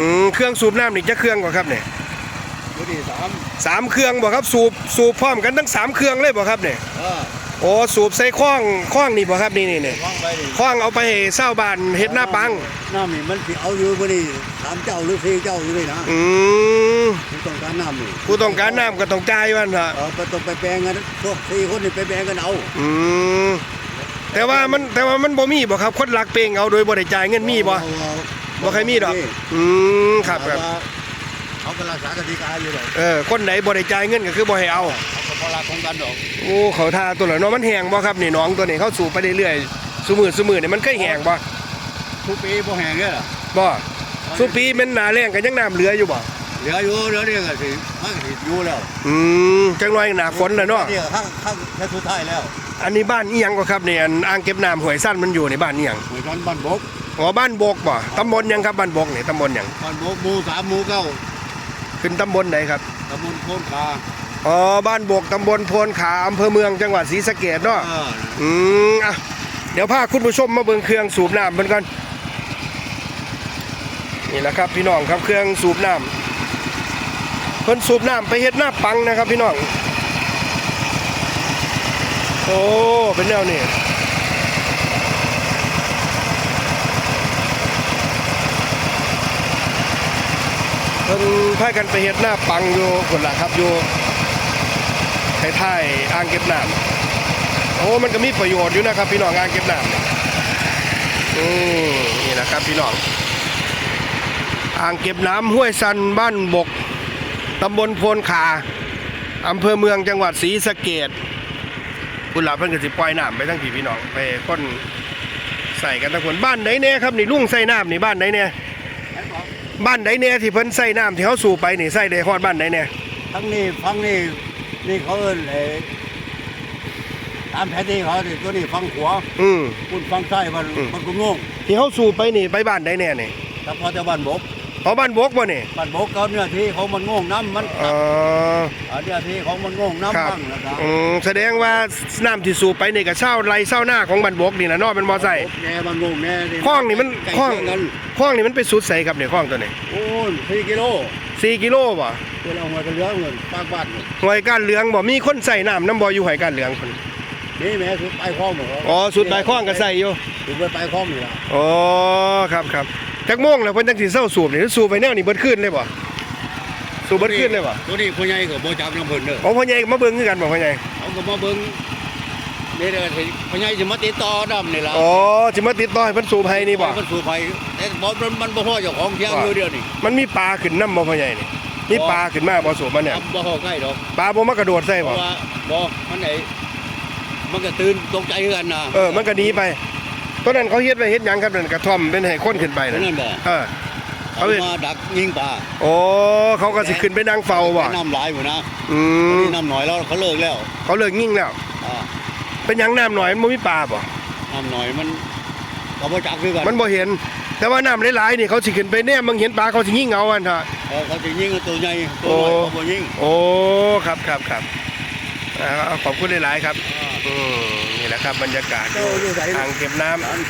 อืมเครื่องสูบน้ำนี่จะเครื่องบ่ครับเนี่ยตัวนี้สามสามเครื่องบ่ครับสูบสูบพร้อมกันทั้งสามเครื่องเลยบ่ครับเนี่ยเออโอ้สูบใส่คล้องคล้องนี่บ่ครับนี่นี่นี่ว่างไปดิคล้องเอาไปให้เศร้าวบ้านเฮ็ดหน้าปัง น้ำนี่มันสิเอาอยู่บ่นี่สามเจ้าหรือสี่เจ้าอยู่เลยนะอืมผู้ต้องการน้ำนี่ผู้ต้องการน้ำก็ต้องจ่ายวันละเออไปต้องไปแบ่งกันพวกสี่คนนี่ไปแบ่งกันเอาอืมแต่ว่ามันแต่ว่ามันบ่มีบ่ครับคนหลักเปงเอาโดยบ่ได้จ่ายเงินมีบ่เอาเอา บ่เคยมีดอก อืมครับครับแต่ว่าเขาก็รักษากติกาอยู่ดอกเออคนไหนบ่ได้จ่ายเงินก็คือบ่ให้เอา เขาก็บ่รักของกันดอกโอ้เขาทาตัวละเนาะมันแห้งบ่ครับนี่น้องตัวนี้เขาสูบไปเรื่อยๆซุมือซุมือนี่มันเคยแห้งบ่ทุกปีบ่แห้งเด้อล่ะบ่ซุปีแม่นหนาแรงก็ยังน้ำเหลืออยู่บ่เหลืออยู่เหลือนี่ก็สิมันก็สิอยู่แล้วอืมจังน้อยหน้าฝนแล้วเนาะนี่ก็ข้างข้างแค่สุดท้ายแล้วอันนี้บ้านอีหยังก็ครับเนี่ยอันอ่างเก็บน้ำห้วยสั้นมันอยู่ในบ้านอีหยัง เหมือนกันบ้านบก อ๋อบ้านบกบ่ตำบลหยังครับบ้านบกนี่ตำบลหยังบ้านบกหมู่สามหมู่เก้าขึ้นตำบลไหนครับตำบลโคนคาอ๋อบ้านบกตำบลโพนขาอำเภอเมืองจังหวัดศรีสะเกษเนาะเอออืมอะเดี๋ยวพาคุณผู้ชมมาเบิ่งเครื่องสูบน้ำเพิ่นก่อนนี่แหละครับพี่น้องครับเครื่องสูบน้ำเพิ่นสูบน้ำไปเฮ็ดหน้าปังนะครับพี่น้องโอ้เป็นแนวนี้ เพิ่นพากันไปเฮ็ดหน้าปังอยู่คนละครับอยู่ไท้ายๆอ่างเก็บน้ำโอ้มันก็มีประโยชน์อยู่นะครับ พี่น้องงานเก็บน้ำอืมนี่นะครับพี่น้องอ่างเก็บน้ำห้วยซันบ้านบกตำบลโพนขาอำเภอเมืองจังหวัดศรีสะเกดคุณหลาเพิ่นก็สิปล่อยน้ำไปทั้งพี่พี่น้องไปค้นใส่กันทั้งคนบ้านไหนเนี่ยครับนี่ลุงใส่น้ำนี่บ้านไหนเนี่ย บ้านไหนเนี่ยที่เพิ่นใส่น้ำที่เขาสูบไปนี่ใส่ได้ฮอดบ้านไหนเนี่ยทั้งนี้ฟังนี่นี่เขาเอิ้นไอ้ตามแผนที่เขานี่ตัวนี้ฟังขวาอืมคุณฟังซ้ายมันอืมมันก็งงที่เขาสูบไปนี่ไปบ้านไหนเนี่ยนี่ แต่พอจะบ้านบก เขาบ้านบกบ่นี่บ้านบกเขาเนื้อที่ของมันงงน้ำมันอ๋ออ่าเนื้อที่ของมันงงน้ำครับบ้างนะครับอืมแสดงว่าน้ำที่สูบไปนี่ก็เช่าไรเช่าหน้าของบันบกนี่นะเนอกเป็นมอไซค์แน่มันงงแน่คลองนี่มันใกล้คลองเคียกันคลองนี่มันไปสุดใสครับเนี่ยคลองตัวนี้โอ้ยสี่กิโลสี่กิโลบ่ตัวเราหัวกระเหลืองเงินปากบ้านนี่หอยก้านเหลืองบ่มีคนใส่น้ำน้ำบ่อยู่หอยก้านเหลืองคนนี่แม่สุดปลายคลองหมดอ๋อสุดปลายคลองก็ใส่อยู่สุดไปปลายคลองนี่ละอ๋อครับครับ จักโมงแล้วเพิ่นจังสิเศร้าสูบนี่สูบไปแนวนี่เบิดขึ้นเลยบ่สูบเบิดขึ้นเลยบ่ตัวนี้พ่อใหญ่ก็บ่จับน้ำเพิ่นเด้ออ๋อพ่อใหญ่ก็มาเบิ่งคือกันบ่พ่อใหญ่เขาก็มาเบิ่งนี่เด้อที่พ่อใหญ่สิมาติดต่อดำนี่ล่ะอ๋อสิมาติดต่อให้เพิ่นสูบให้นี่บ่มันสู่ไฟแต่บ่มันมันบ่พอเจ้าของเที่ยงอยู่เดียวนี่มันมีปลาขึ้นน้ำบ่พ่อใหญ่นี่มีปลาขึ้นมาบ่สูบมาเนี่ยบ่พอใกล้ดอกปลาบ่มากระโดดใส่เพบ่ราะว่าบ่มันไอ้มันก็ตื่นตกใจคือกันนะเออมันก็หนีไป ตอนนั้นเขาเฮ็ดไว้เฮ็ดหยังครับนั่นกระท่อมเป็นให้คนขึ้นไปเพราะนะนั่นบ่เออเขาเขาเฮ็ดมาดักยิงปลาโอ้เขาก็สิขึ้นไปนั่งเฝ้าบ่แต่น้ำหลายอยู่นะอืตอนมนี้น้ำหน่อยแล้วเขาเลิกแล้วเขาเลิกยิงแล้ว อ่าเป็นหยังน้ำหน่อยมันบ่มีปลาบ่น้ำหน่อยมันก็บ่จักคือกันมันบ่เห็น แต่ว่าน้ำหลายๆนี่เขาสิขึ้นไปแน่มึงเห็นปลาเขาสิยิงเอาอันเถอะ เออเขาสิยิงตัวใหญ่ตัวน้อยโอ้ เขาบ่ยิง โอ้ครับครับครับอ่า ขอบคุณหลายๆครับอืมนี่แหละครับบรรยากาศเจ้าอยู่ไหนอ่างเก็บน้ำอัน